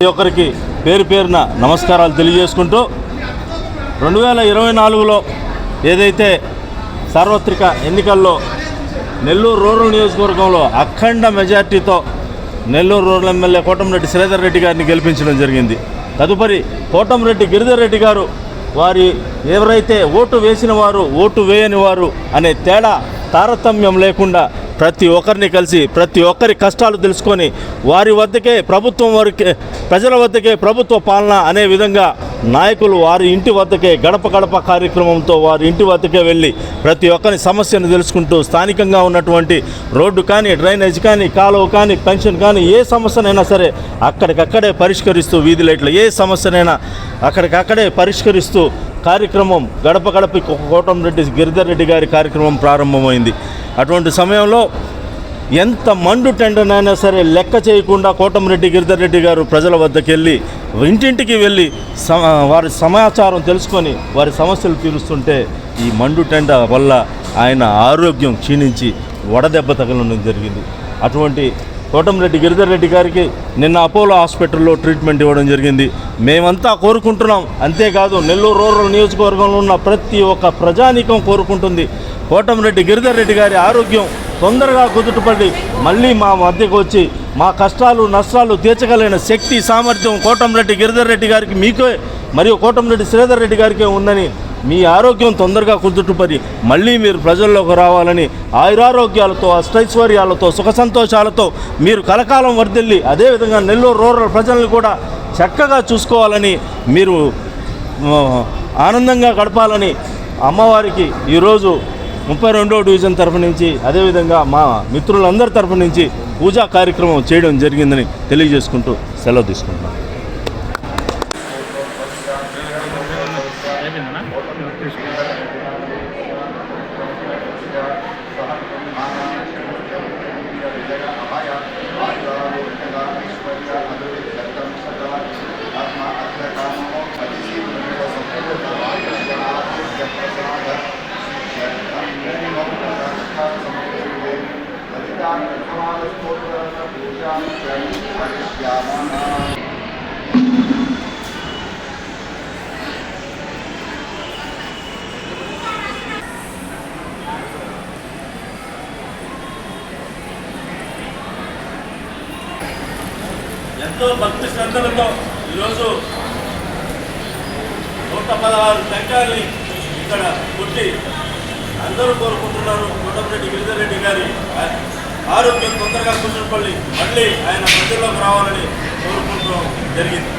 ప్రతి ఒక్కరికి పేరు పేరున నమస్కారాలు తెలియజేసుకుంటూ రెండు వేల ఇరవై నాలుగులో ఏదైతే సార్వత్రిక ఎన్నికల్లో నెల్లూరు రూరల్ నియోజకవర్గంలో అఖండ మెజార్టీతో నెల్లూరు రూరల్ ఎమ్మెల్యే కోటంరెడ్డి శ్రీధర్ రెడ్డి గారిని గెలిపించడం జరిగింది. తదుపరి కోటంరెడ్డి గిరిధర్ రెడ్డి గారు వారి ఎవరైతే ఓటు వేసిన వారు ఓటు వేయని వారు అనే తేడా తారతమ్యం లేకుండా ప్రతి ఒక్కరిని కలిసి ప్రతి ఒక్కరి కష్టాలు తెలుసుకొని వారి వద్దకే ప్రభుత్వం వారికి ప్రజల వద్దకే ప్రభుత్వ పాలన అనే విధంగా నాయకులు వారి ఇంటి వద్దకే గడప గడప కార్యక్రమంతో వారి ఇంటి వద్దకే వెళ్ళి ప్రతి ఒక్కరి సమస్యను తెలుసుకుంటూ స్థానికంగా ఉన్నటువంటి రోడ్డు కానీ డ్రైనేజ్ కానీ కాలువ కానీ పెన్షన్ కానీ ఏ సమస్యనైనా సరే అక్కడికక్కడే పరిష్కరిస్తూ వీధి లైట్లు ఏ సమస్యనైనా అక్కడికక్కడే పరిష్కరిస్తూ కార్యక్రమం గడప గడప కోటంరెడ్డి గిరిధర్ రెడ్డి గారి కార్యక్రమం ప్రారంభమైంది. అటువంటి సమయంలో ఎంత మండు టెండనైనా సరే లెక్క చేయకుండా కోటమిరెడ్డి గిరిధర్ రెడ్డి గారు ప్రజల వద్దకు వెళ్ళి ఇంటింటికి వెళ్ళి వారి సమాచారం తెలుసుకొని వారి సమస్యలు తీరుస్తుంటే ఈ మండు టెండ వల్ల ఆయన ఆరోగ్యం క్షీణించి వడదెబ్బ తగలడం జరిగింది. అటువంటి కోటమిరెడ్డి గిరిధర్ రెడ్డి గారికి నిన్న అపోలో హాస్పిటల్లో ట్రీట్మెంట్ ఇవ్వడం జరిగింది. మేమంతా కోరుకుంటున్నాం. అంతేకాదు నెల్లూరు రూరల్ నియోజకవర్గంలో ఉన్న ప్రతి ఒక్క ప్రజానీకం కోరుకుంటుంది. కోటంరెడ్డి గిరిధర్ రెడ్డి గారి ఆరోగ్యం తొందరగా కుదుటపడి మళ్ళీ మా మధ్యకు వచ్చి మా కష్టాలు నష్టాలు తీర్చగలిగిన శక్తి సామర్థ్యం కోటంరెడ్డి గిరిధర్ రెడ్డి గారికి మీకే మరియు కోటంరెడ్డి శ్రీధర్ రెడ్డి గారికే ఉందని మీ ఆరోగ్యం తొందరగా కుదుటపడి మళ్ళీ మీరు ప్రజల్లోకి రావాలని ఆయురారోగ్యాలతో అష్టైశ్వర్యాలతో సుఖ సంతోషాలతో మీరు కలకాలం వర్దిల్లి అదేవిధంగా నెల్లూరు రూరల్ ప్రజలను కూడా చక్కగా చూసుకోవాలని మీరు ఆనందంగా గడపాలని అమ్మవారికి ఈరోజు ముప్పై రెండో డివిజన్ తరఫు నుంచి అదేవిధంగా మా మిత్రులందరి తరఫు నుంచి పూజా కార్యక్రమం చేయడం జరిగిందని తెలియజేసుకుంటూ సెలవు తీసుకుంటున్నాను ఎంతో భక్తి శ్రద్ధలతో ఈరోజు నూట పదహారు టెంకాయల్ని ఇక్కడ కొట్టి అందరూ కోరుకుంటున్నారు. కోటమిరెడ్డి గిరిజారెడ్డి రెడ్డి గారి ఆరోగ్యం తొందరగా కుదురుపల్లి మళ్ళీ ఆయన ప్రజల్లోకి రావాలని కోరుకుంటూ జరిగింది.